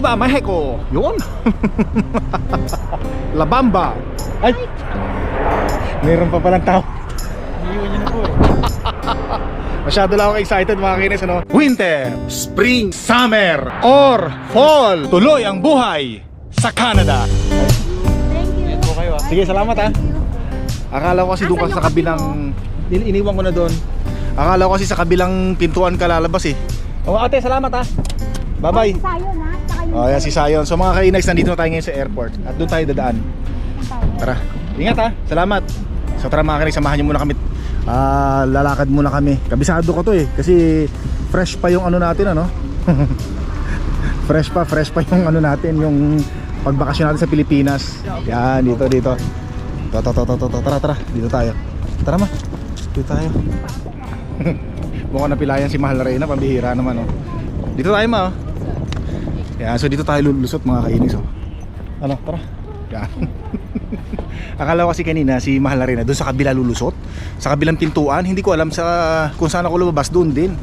Viva Mexico! Yun! La Bamba! Ay! Meron pa palang tao. Iniwan niyo na po eh. Masyado lang ako excited mga kinis ano? Winter, Spring, Summer, or Fall Tuloy ang buhay sa Canada Thank you. Ingat po kayo ah. Sige, salamat ha Akala ko kasi doon ka sa kabilang in- Iniwan ko na doon Akala ko kasi sa kabilang pintuan ka lalabas eh Oh, ate, salamat ha Bye bye? Tsaka yung Oh, yan si Sayon. So mga kainags, nandito na tayo ngayon sa airport. At doon tayo dadaan. Tara, ingat ha, salamat. So tara mga kainags, samahan niyo muna kami. Ah, lalakad muna kami. Kabisado ko to eh, kasi fresh pa yung ano natin ano? Fresh pa, fresh pa yung ano natin Yung pagbakasyon natin sa Pilipinas. Yan, dito, dito. To, to, to, to, to, to. Tara, tara, dito tayo. Tara ma, dito tayo. Mukhang napilayan si Mahal Reyna, pambihira naman oh. Dito tayo ma oh. Yan, so dito tayo lulusot mga kainis oh. Ano, tara. Yan. Akala ko kasi kanina si Mahal Arena doon sa kabila lulusot. Sa kabilang pintuan, hindi ko alam sa kung saan ako lumabas doon din.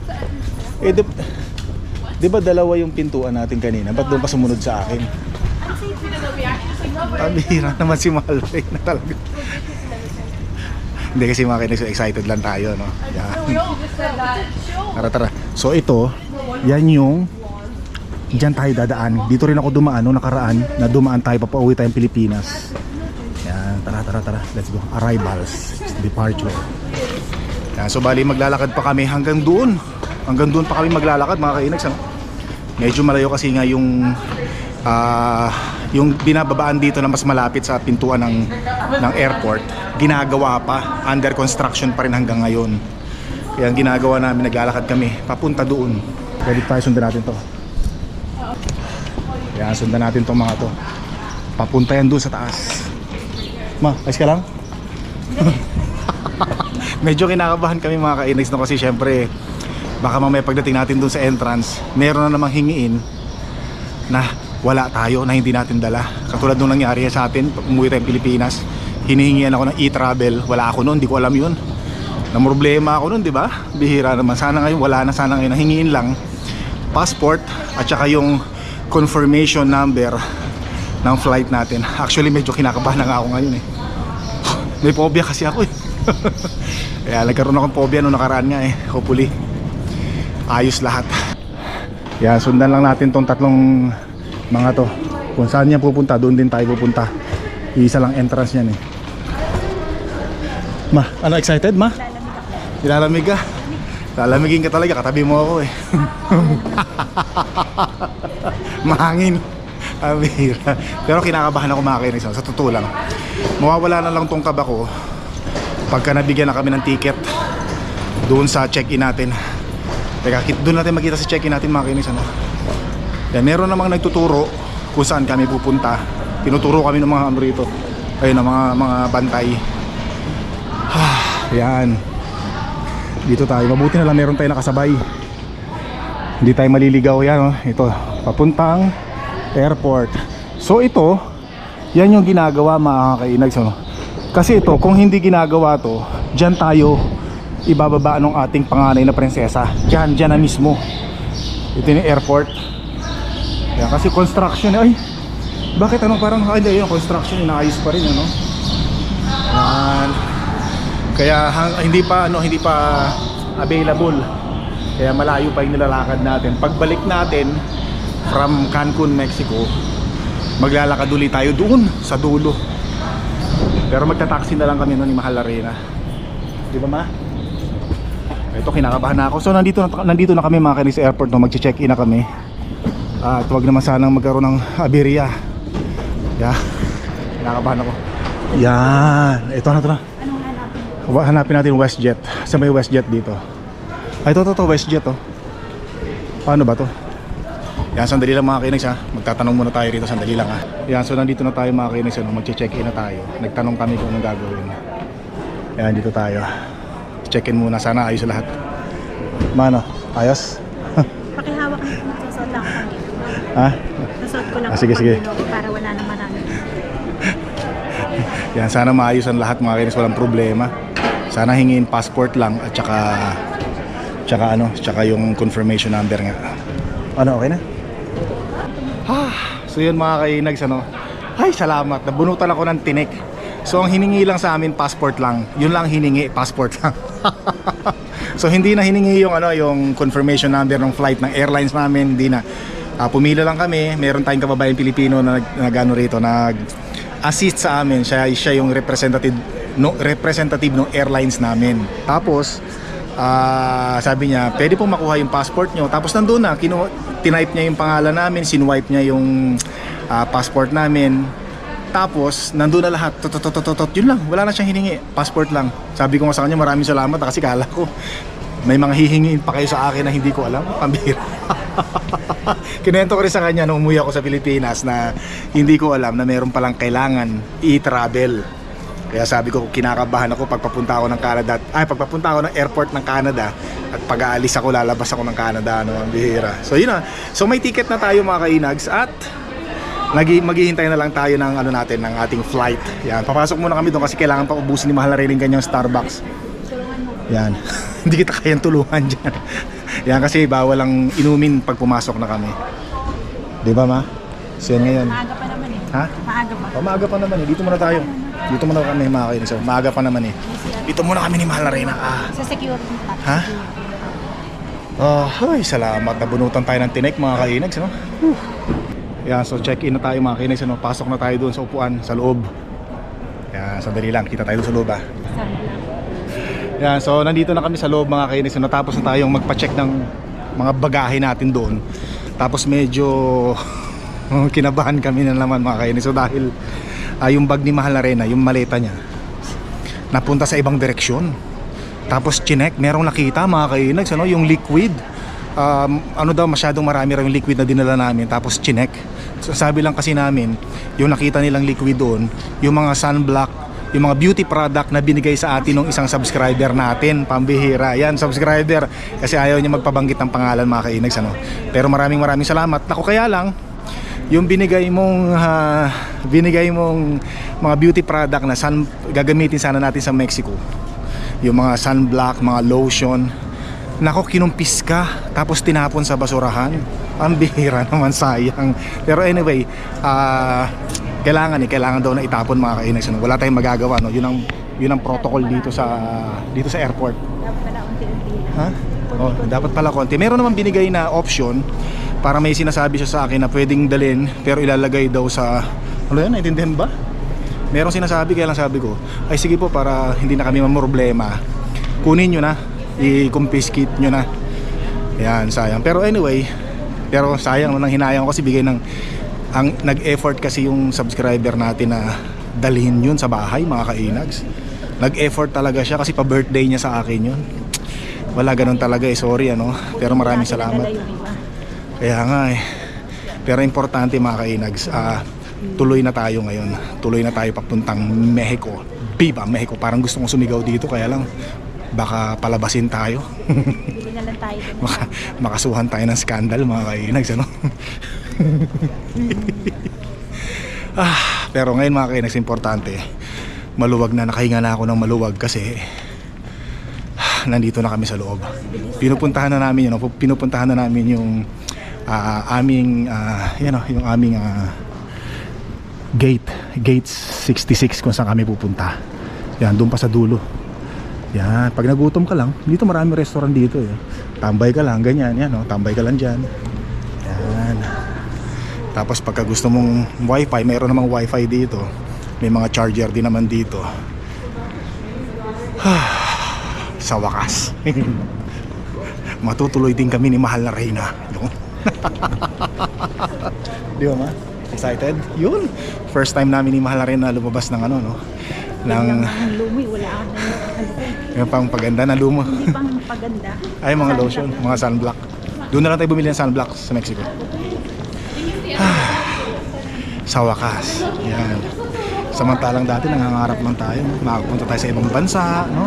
Eh di, di ba dalawa yung pintuan natin kanina? Ba't doon pa sumunod sa akin? Pabihira naman si Mahal Arena talaga. Hindi kasi mga kainis, excited lang tayo, no? Yan. Tara, tara. So ito, yan yung Diyan tayo dadaan. Dito rin ako dumaan no nakaraan na dumaan tayo papauwi tayong Pilipinas. Yan, tara tara tara. Let's go. Arrivals, departure. Yan, so bali maglalakad pa kami hanggang doon. Hanggang doon pa kami maglalakad mga kainags. Medyo malayo kasi nga yung ah, yung binababaan dito na mas malapit sa pintuan ng ng airport, ginagawa pa, under construction pa rin hanggang ngayon. Kaya ang ginagawa namin, naglalakad kami papunta doon. Pwede tayo sundan natin to. Kaya sundan natin tong mga to. Papunta yan doon sa taas. Ma, ayos ka lang? Medyo kinakabahan kami mga ka-inags no kasi syempre baka mamaya pagdating natin doon sa entrance, meron na namang hingiin na wala tayo na hindi natin dala. Katulad nung nangyari sa atin, umuwi tayong Pilipinas, hinihingian ako ng e-travel. Wala ako noon, hindi ko alam yun. Na problema ako noon, di ba? Bihira naman. Sana ngayon, wala na sana ngayon. Hingiin lang passport at saka yung confirmation number ng flight natin. Actually, medyo kinakabahan na nga ako ngayon eh. May phobia kasi ako eh. Kaya nagkaroon akong phobia nung nakaraan nga eh. Hopefully, ayos lahat. Yan, sundan lang natin tong tatlong mga to. Kung saan niya pupunta, doon din tayo pupunta. Isa lang entrance niyan eh. Ma, ano excited ma? Nilalamig ka? Lalamigin ka talaga, katabi mo ako eh. Mahangin. Abira. Pero kinakabahan ako mga kainis. Sa totoo lang. Mawawala na lang tong kaba ko pagka nabigyan na kami ng ticket doon sa check-in natin. Teka, doon natin makita sa check-in natin mga kainis. Ano? Yan, meron namang nagtuturo kung saan kami pupunta. Tinuturo kami ng mga ano rito. Ayun, ng mga, mga bantay. Yan. Dito tayo. Mabuti na lang meron tayo nakasabay. Hindi tayo maliligaw yan. Oh. Ito, papuntang airport. So ito, yan yung ginagawa mga kainags. Oh. Kasi ito, kung hindi ginagawa to, dyan tayo ibababa ng ating panganay na prinsesa. Dyan, dyan na mismo. Ito yung airport. Yan, kasi construction. Ay, bakit ano parang, ay, hindi, yung construction, inaayos pa rin, ano? Yan. Kaya hindi pa ano hindi pa available. Kaya malayo pa yung nilalakad natin. Pagbalik natin from Cancun, Mexico, maglalakad ulit tayo doon sa dulo. Pero magta-taxi na lang kami noon ni Mahal Arena. Di ba ma? Ito kinakabahan na ako. So nandito na, nandito na kami mga kanis sa airport no, magche-check-in na kami. At wag naman sanang magkaroon ng aberya. Yeah. Kinakabahan ako. Yan. Ito na ito na. Hanapin? Natin WestJet. Sa may WestJet dito. Ay, ito, ito, ito, WestJet oh. Paano ba to? Yan, sandali lang mga kinags ha. Magtatanong muna tayo rito, sandali lang ha. Yan, so nandito na tayo mga kinags. Ano, Magche-check-in na tayo. Nagtanong kami kung anong gagawin. Yan, dito tayo. Check-in muna, sana ayos lahat. Mano, ayos? Pakihawak magsusot lang ako dito. Ha? Susot ko lang Ah, sige, sige. para wala na marami. Yan, sana maayos ang lahat mga kinags. Walang problema. Sana hingin passport lang at saka tsaka ano, tsaka yung confirmation number nga. Ano, okay na? Ah, so yun mga kainags ano. Ay, salamat. Nabunutan ako ng tinik. So ang hiningi lang sa amin passport lang. Yun lang hiningi, passport lang. so hindi na hiningi yung ano, yung confirmation number ng flight ng airlines namin, hindi na. Ah, pumila lang kami. Meron tayong kababayan Pilipino na nag, nag ano rito, nag assist sa amin. Siya siya yung representative no representative ng airlines namin. Tapos Ah, sabi niya, pwede pong makuha yung passport nyo. Tapos nandun na, kinu tinype niya yung pangalan namin, sinwipe niya yung ah, passport namin. Tapos, nandun na lahat. Tot, tot, tot, tot, tot. Yun lang, wala na siyang hiningi. Passport lang. Sabi ko nga sa kanya, maraming salamat ah, kasi kala ko may mga hihingiin pa kayo sa akin na hindi ko alam. Pambira. Kinento ko rin sa kanya nung umuwi ako sa Pilipinas na hindi ko alam na meron palang kailangan i-travel. Kaya sabi ko, kinakabahan ako pagpapunta ako ng Canada. Ay, pagpapunta ako ng airport ng Canada at pag-aalis ako, lalabas ako ng Canada. Ano, ang bihira. So, yun na. So, may ticket na tayo mga kainags at Lagi maghihintay na lang tayo ng ano natin ng ating flight. Yan, papasok muna kami doon kasi kailangan pa ubusin ni Mahal na rin yung kanyang Starbucks. Yan. Hindi kita kayang tulungan diyan. Yan kasi bawal ang inumin pag pumasok na kami. 'Di ba, ma? So yan ngayon. Maaga pa naman eh. Ha? Maaga pa. O, maaga pa naman eh. Dito muna tayo. Dito muna kami mga kainis. So, maaga pa naman eh. Dito muna kami ni Mahal na Reyna. Ah. Sa security top. Ha? Oh, ay, salamat. Nabunutan tayo ng tinik mga kainags, no? Whew. Yan, so check-in na tayo mga kainags, no? Pasok na tayo doon sa upuan, sa loob. Yan, sandali lang. Kita tayo sa loob, ah. Yan, so nandito na kami sa loob mga kainags. So, natapos na tayong magpa-check ng mga bagahe natin doon. Tapos medyo kinabahan kami na naman mga kainags. So dahil ah, yung bag ni Mahal na yung maleta niya, napunta sa ibang direksyon. Tapos chinek, merong nakita mga kainags, ano, yung liquid. Um, ano daw, masyadong marami raw yung liquid na dinala namin. Tapos chinek. Sabi lang kasi namin, yung nakita nilang liquid doon, yung mga sunblock, yung mga beauty product na binigay sa atin ng isang subscriber natin, pambihira. Yan, subscriber. Kasi ayaw niya magpabanggit ng pangalan mga kainags, ano. Pero maraming maraming salamat. Ako kaya lang, yung binigay mong ah, binigay mong mga beauty product na sun, gagamitin sana natin sa Mexico yung mga sunblock, mga lotion nako kinumpis ka tapos tinapon sa basurahan ang bihira naman sayang pero anyway ah, kailangan eh kailangan daw na itapon mga kainis ano? wala tayong magagawa no yun ang yun ang protocol dito sa dito sa airport Dapat pala unti-unti. Ha? Oh, dapat pala konti. Meron naman binigay na option para may sinasabi siya sa akin na pwedeng dalhin pero ilalagay daw sa ano yan, naintindihan ba? Merong sinasabi kaya lang sabi ko, ay sige po para hindi na kami mamroblema. Kunin nyo na, i-confiscate nyo na. Yan, sayang. Pero anyway, pero sayang nang hinayang ko kasi bigay ng ang nag-effort kasi yung subscriber natin na dalhin yun sa bahay mga kainags. Nag-effort talaga siya kasi pa-birthday niya sa akin yun. Wala ganun talaga eh, sorry ano. Pero maraming salamat. Kaya nga eh. Pero importante mga kainags, ah, tuloy na tayo ngayon. Tuloy na tayo papuntang Mexico. Viva Mexico. Parang gusto kong sumigaw dito kaya lang baka palabasin tayo. Hindi na lang tayo. Maka, makasuhan tayo ng scandal mga kainags ano. ah, pero ngayon mga kainags importante. Maluwag na nakahinga na ako ng maluwag kasi ah, nandito na kami sa loob. Pinupuntahan na namin yun, pinupuntahan na namin yung ah, aming ah, yan, oh, yung aming ah, gate, gate 66 kung saan kami pupunta. Yan, doon pa sa dulo. Yan, pag nagutom ka lang, dito marami restaurant dito eh. Tambay ka lang, ganyan, yan, oh, tambay ka lang dyan. Yan. Tapos pagka gusto mong wifi, mayroon namang wifi dito. May mga charger din naman dito. Sa wakas. Matutuloy din kami ni Mahal na Reyna. No? Di ba ma? Excited? Yun. First time namin ni Mahal na Reyna lumabas ng ano, no? Ng lumi, wala na yung pang paganda na lumo. Hindi pang paganda. Ay, mga lotion, mga sunblock. Doon na lang tayo bumili ng sunblock sa Mexico. sa wakas. Yan. Samantalang dati nangangarap lang tayo. Makapunta tayo sa ibang bansa, no?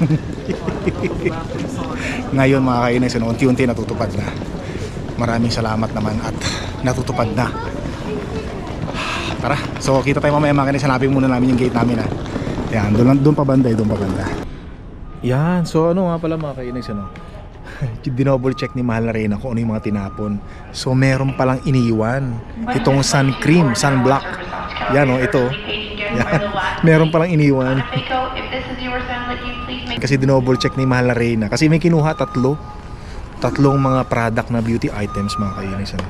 Ngayon mga kainis, unti-unti natutupad na. Maraming salamat naman at natutupad na. Tara, so kita tayo mamaya mga. Hanapin muna namin yung gate namin ha. Yan, doon, doon pa banda, eh, doon pa banda. Yan, so ano nga pala mga kainis, ano? Dinoble check ni Mahal na Reyna kung ano yung mga tinapon. So meron palang iniwan. Itong sun cream, sunblock. Yan o, ito. Yan. meron palang iniwan. Kasi dinoble check ni Mahal na Reyna. Kasi may kinuha tatlo. Tatlong mga product na beauty items mga kainis. Ano?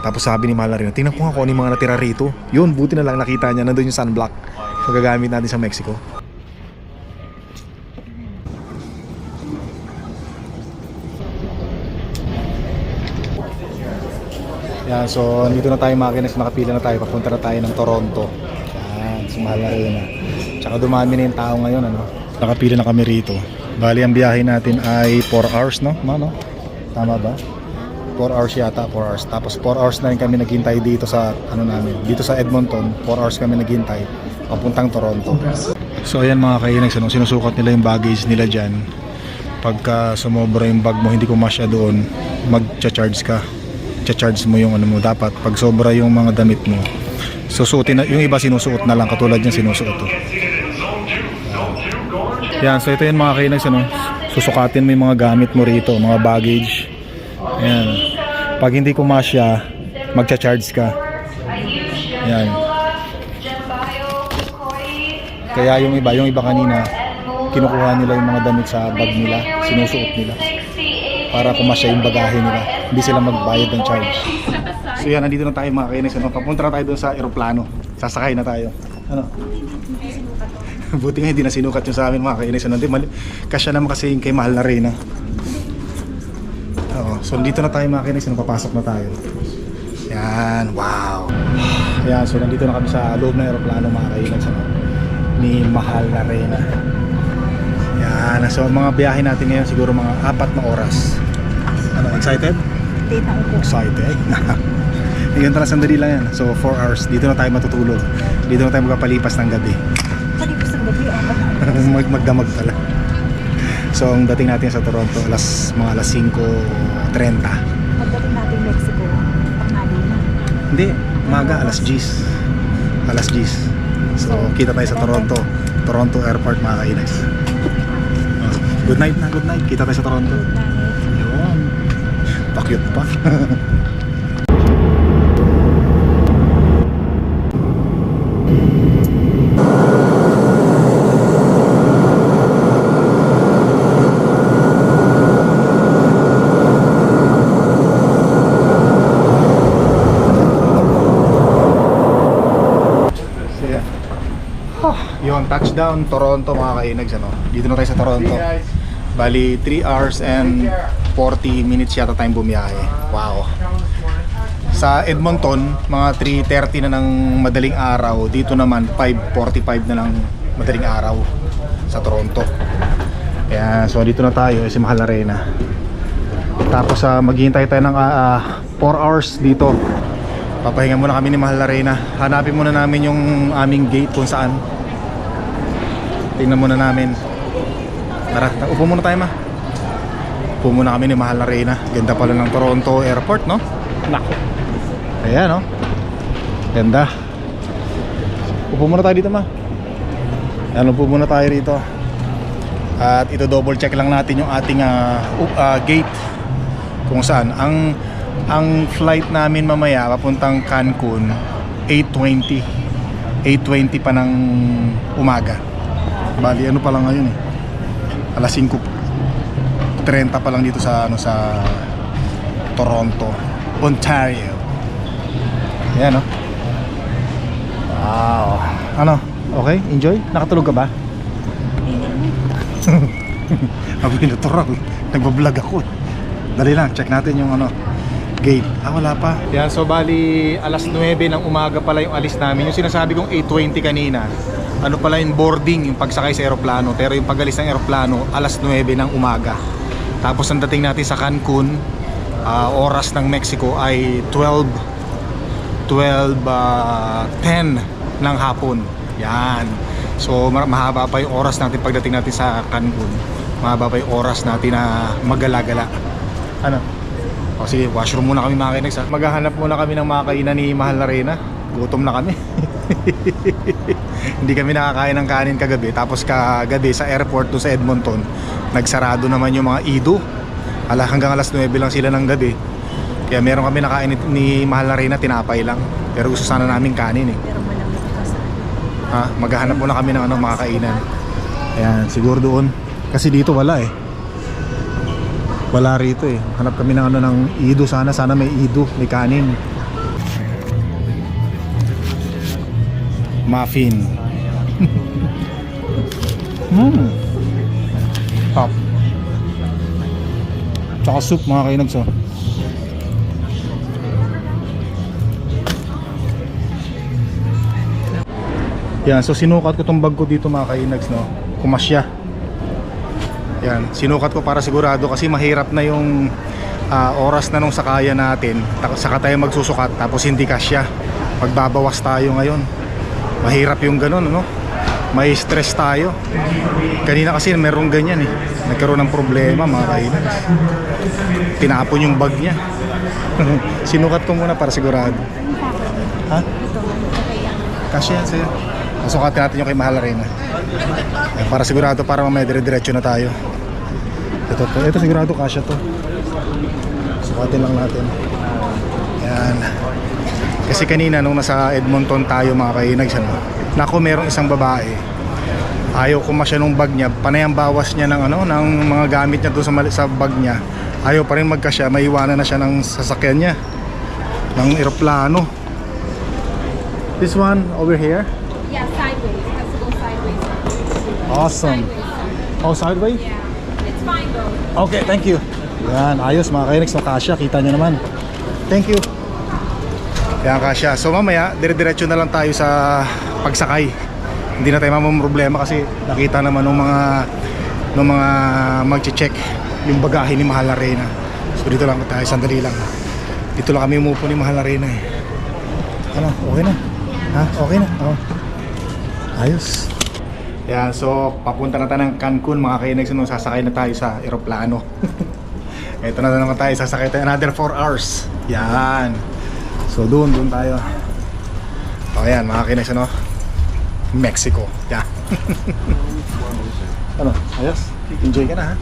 Tapos sabi ni Mahal na Reyna, tingnan ko nga kung ano yung mga natira rito. Yun, buti na lang nakita niya. Nandun yung sunblock. So natin sa Mexico. Yan, so nandito na tayo mga kinis, nakapila na tayo, papunta na tayo ng Toronto. Yan, na rin na. Tsaka dumami na yung tao ngayon, ano. Nakapila na kami rito. Bali, ang biyahe natin ay 4 hours, no? Ma, no? Tama ba? 4 hours yata, 4 hours. Tapos 4 hours na rin kami naghintay dito sa, ano namin, dito sa Edmonton. 4 hours kami naghintay, papuntang Toronto. So ayan mga kainags, ano, sinusukat nila yung baggage nila dyan. Pagka sumobra yung bag mo, hindi kumasya doon, mag-charge ka cha-charge mo yung ano mo dapat pag sobra yung mga damit mo susuotin na yung iba sinusuot na lang katulad yung sinusuot to yan so ito yung mga kainags ano susukatin mo yung mga gamit mo rito mga baggage yan pag hindi kumasya magcha-charge ka yan kaya yung iba yung iba kanina kinukuha nila yung mga damit sa bag nila sinusuot nila para kumasya yung bagahe nila. Hindi sila magbayad ng charge. So yan, nandito na tayo mga kainis. Ano? Papunta tayo doon sa aeroplano. Sasakay na tayo. Ano? Buti nga hindi na sinukat yung sa amin mga kainis. Ano? Kasya naman kasi yung kay Mahal na Reyna. So nandito na tayo mga kainis. Ano? Papasok na tayo. Yan. Wow. Yan. So nandito na kami sa loob ng aeroplano mga kainis. Ano? Ni Mahal na Reyna. Yan, so mga biyahe natin ngayon siguro mga apat na oras. Ano, excited? Excited. Ngayon tala sandali lang yan. So 4 hours, dito na tayo matutulog. Dito na tayo magpapalipas ng gabi. Palipas ng gabi, baka Mag magdamag pala. So ang dating natin sa Toronto, alas mga alas 5.30. pagdating natin Mexico, tanghali na. Hindi, maga, alas 10. Alas 10. So kita tayo sa Toronto. Toronto Airport mga kainags. Oh, Good night na, good night. Kita tayo sa Toronto. Good night. Yun. Pakyut pa. Yeah. Yun, touchdown Toronto mga kainags ano. Dito na tayo sa Toronto. Bali 3 hours and 40 minutes yata tayong bumiyahe. Wow. Sa Edmonton, mga 3.30 na ng madaling araw. Dito naman, 5.45 na ng madaling araw sa Toronto. Kaya, so dito na tayo, si Mahal Arena. Tapos uh, maghihintay tayo ng 4 hours dito. Papahinga muna kami ni Mahal Arena. Hanapin muna namin yung aming gate kung saan. Tingnan muna namin. Tara, upo muna tayo ma. Upo muna kami ni Mahal Arena. Ganda pala ng Toronto Airport, no? Nako. Ayan, no? Ganda. Upo muna tayo dito, ma. Ayan, upo muna tayo rito. At ito double check lang natin yung ating ah, u- ah, gate kung saan ang ang flight namin mamaya papuntang Cancun 8:20 8:20 pa ng umaga. Bali ano pa lang ngayon eh. Alas 5:30 pa lang dito sa ano sa Toronto, Ontario. Yan no. Wow. Ano? Okay? Enjoy? Nakatulog ka ba? Ako yung natural. Nagbablog ako. Dali lang, check natin yung ano gate. Ah, wala pa. Yan, so bali alas 9 ng umaga pala yung alis namin. Yung sinasabi kong 8.20 kanina, ano pala yung boarding, yung pagsakay sa eroplano. Pero yung pagalis ng eroplano, alas 9 ng umaga. Tapos ang dating natin sa Cancun, ah, oras ng Mexico ay 12 12 ah, 10 ng hapon. Yan. So ma- mahaba pa yung oras natin pagdating natin sa Cancun. Mahaba pa yung oras natin na magala-gala. Ano? O sige, washroom muna kami mga kinex ha. Maghahanap muna kami ng mga kainan ni Mahal na Reyna. Gutom na kami. Hindi kami nakakain ng kanin kagabi. Tapos kagabi sa airport doon sa Edmonton, nagsarado naman yung mga ido. Ala, hanggang alas 9 lang sila ng gabi. Kaya meron kami nakain ni, Mahal na Reyna, tinapay lang. Pero gusto sana namin kanin eh. Pero malamig pa sa. Ha, maghahanap muna kami ng ano, makakainan. Ayan, siguro doon. Kasi dito wala eh. Wala rito eh. Hanap kami ng ano ng ido sana. Sana may ido, may kanin. Muffin. hmm. Top. Tsaka soup mga kainags oh. Yan, so sinukat ko tong bag ko dito mga kainags no. Kumasya. Yan, sinukat ko para sigurado kasi mahirap na yung ah, oras na nung sakaya natin. Saka tayo magsusukat tapos hindi kasya. Magbabawas tayo ngayon. Mahirap yung ganun, no? May stress tayo. Kanina kasi merong ganyan eh. Nagkaroon ng problema mga kainags. Tinapon yung bag niya. sinukat ko muna para sigurado. Ha? Kasya sa'yo. Pasukatin natin yung kay Mahal Arena. Eh, para sigurado para mamaya dire-diretso na tayo. Ito, ito, ito sigurado kasya to. Sukatin lang natin. Yan. Kasi kanina nung nasa Edmonton tayo mga kainags ano, nako merong isang babae. Ayaw kumasya nung bag niya, panay ang bawas niya ng ano, ng mga gamit niya doon sa, sa bag niya. Ayaw pa rin magkasya, maiwanan na siya ng sasakyan niya. Ng eroplano. This one over here. Yeah, sideways. Has to go sideways. Awesome. Sideways. Oh, sideways? Yeah. It's fine though. Okay, thank you. Yan, ayos mga kainex no kasya, kita nyo naman. Thank you. Yan kasya. So mamaya, dire-diretso na lang tayo sa pagsakay. Hindi na tayo mamamroblema kasi nakita naman ng mga ng mga magche-check yung bagahe ni Mahal Arena. So dito lang tayo, sandali lang. Dito lang kami umupo ni Mahal Arena eh. Ano, okay na? Ha? Okay na? Oh. Ayos. Yan, so papunta na tayo ng Cancun mga kainex nung sasakay na tayo sa eroplano. Ito na naman tayo, sasakay tayo another 4 hours. Yan. So doon, doon tayo. O yan, mga kainex ano? Mexico. Yan. ano, ayos? Enjoy ka na ha?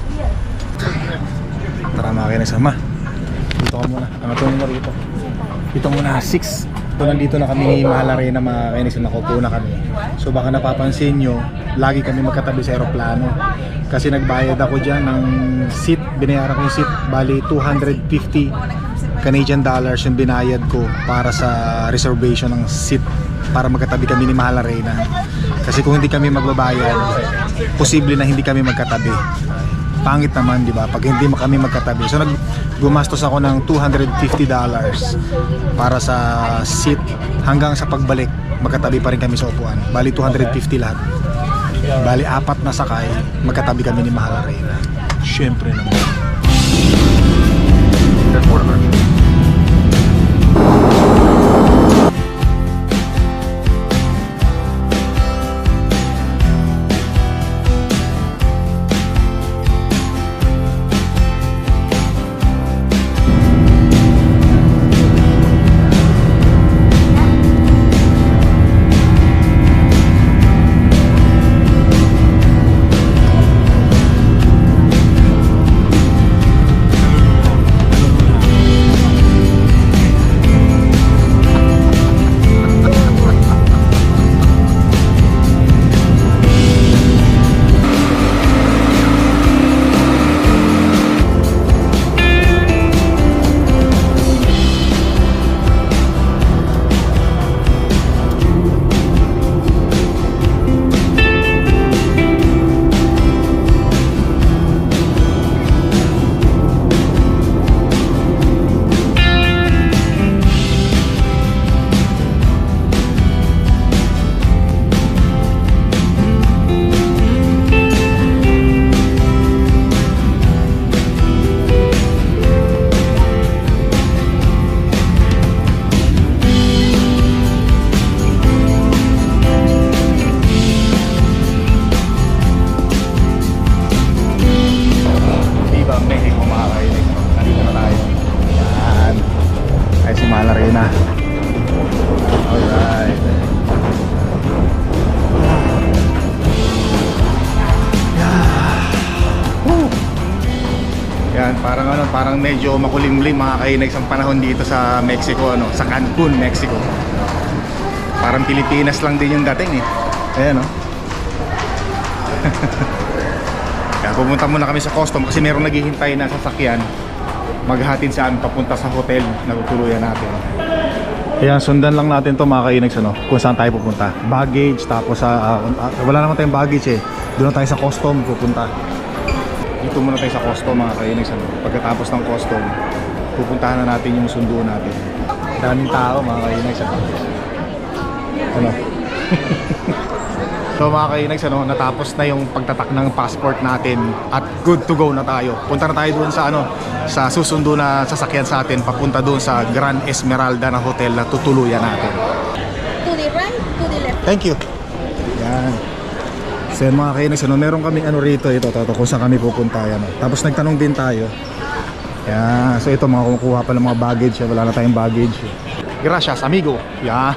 Tara mga kainex, ma. Dito ka muna. Ano to mo rito? Dito muna, 6. Ito nandito na kami ni Mahal Arena mga kainis na nakupo na kami. So baka napapansin nyo, lagi kami magkatabi sa aeroplano. Kasi nagbayad ako dyan ng seat, binayaran ko yung seat, bali 250 Canadian dollars yung binayad ko para sa reservation ng seat para magkatabi kami ni Mahal Arena. Kasi kung hindi kami magbabayad, posible na hindi kami magkatabi pangit naman, di ba? Pag hindi kami magkatabi. So nag gumastos ako ng 250 dollars para sa seat hanggang sa pagbalik magkatabi pa rin kami sa upuan. Bali 250 lahat. Bali apat na sakay, magkatabi kami ni Mahal Arena. Syempre naman. Parang parang medyo makulimlim mga kainags ang panahon dito sa Mexico, ano, sa Cancun, Mexico. Parang Pilipinas lang din yung dating eh. Ayan, oh. Kaya pumunta muna kami sa custom kasi merong naghihintay na sasakyan maghatid sa amin papunta sa hotel na tutuluyan natin. Ayan, sundan lang natin to mga kainags ano, kung saan tayo pupunta. Baggage, tapos sa, ah, ah, wala naman tayong baggage eh. Doon tayo sa custom pupunta. Dito muna tayo sa custom mga kainags ano. Pagkatapos ng custom, pupuntahan na natin yung sundo natin. Daming tao mga kainags ano. Ano? So mga kainags, ano, natapos na yung pagtatak ng passport natin at good to go na tayo. Punta na tayo doon sa ano, sa susundo na sasakyan sa atin papunta doon sa Grand Esmeralda na hotel na tutuluyan natin. To the right, to the left. Thank you. Yan. So yan mga kainags, ano, meron kaming ano rito, ito, ito, ito kung saan kami pupunta. Yan, oh. Tapos nagtanong din tayo. Yan. So ito, mga kumukuha pa ng mga baggage. eh. Wala na tayong baggage. Gracias, amigo. Yan.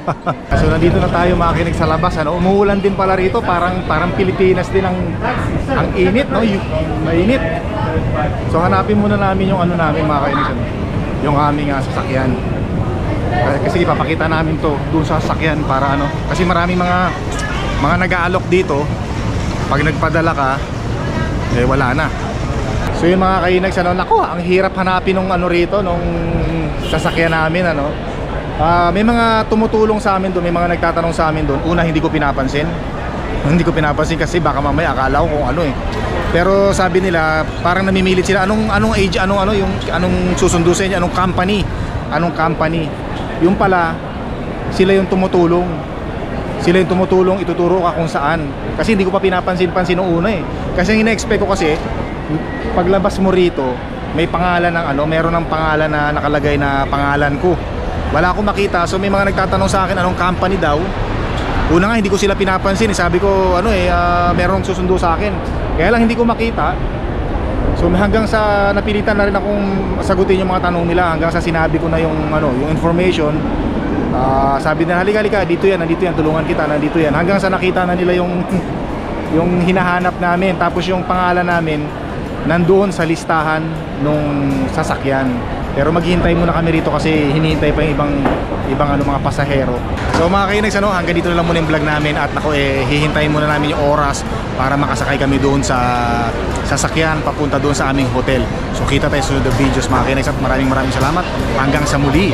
so nandito na tayo mga kinig sa labas. Ano? Umuulan din pala rito. Parang parang Pilipinas din ang ang init, no? Mainit. So hanapin muna namin yung ano namin mga kainis. Ano? Yung aming ah, sasakyan. Eh, Kasi ipapakita namin to doon sa sasakyan para ano. Kasi maraming mga mga nag-aalok dito. Pag nagpadala ka, eh wala na. So yung mga kainags ano, nako, ang hirap hanapin nung ano rito nung sasakyan namin ano. Ah, may mga tumutulong sa amin doon, may mga nagtatanong sa amin doon. Una hindi ko pinapansin. Hindi ko pinapansin kasi baka mamaya akala ko kung ano eh. Pero sabi nila, parang namimilit sila anong anong age, anong ano yung anong inyo, anong company, anong company. Yung pala sila yung tumutulong. Sila yung tumutulong, ituturo ka kung saan. Kasi hindi ko pa pinapansin-pansin noong una eh. Kasi ang ina-expect ko kasi, paglabas mo rito, may pangalan ng ano, meron ng pangalan na nakalagay na pangalan ko. Wala akong makita. So may mga nagtatanong sa akin anong company daw. Una nga hindi ko sila pinapansin. eh. Sabi ko ano eh ah, merong susundo sa akin. Kaya lang hindi ko makita. So hanggang sa napilitan na rin akong sagutin yung mga tanong nila hanggang sa sinabi ko na yung ano, yung information. Ah, sabi nila halika halika dito yan, nandito yan, tulungan kita, nandito yan. Hanggang sa nakita na nila yung yung hinahanap namin tapos yung pangalan namin nandoon sa listahan nung sasakyan. Pero maghihintay muna kami rito kasi hinihintay pa yung ibang ibang ano mga pasahero. So mga kainags ano, hanggang dito na lang muna yung vlog namin at ako eh hihintayin muna namin yung oras para makasakay kami doon sa sasakyan papunta doon sa aming hotel. So kita tayo sa na videos mga kainags at maraming maraming salamat. Hanggang sa muli.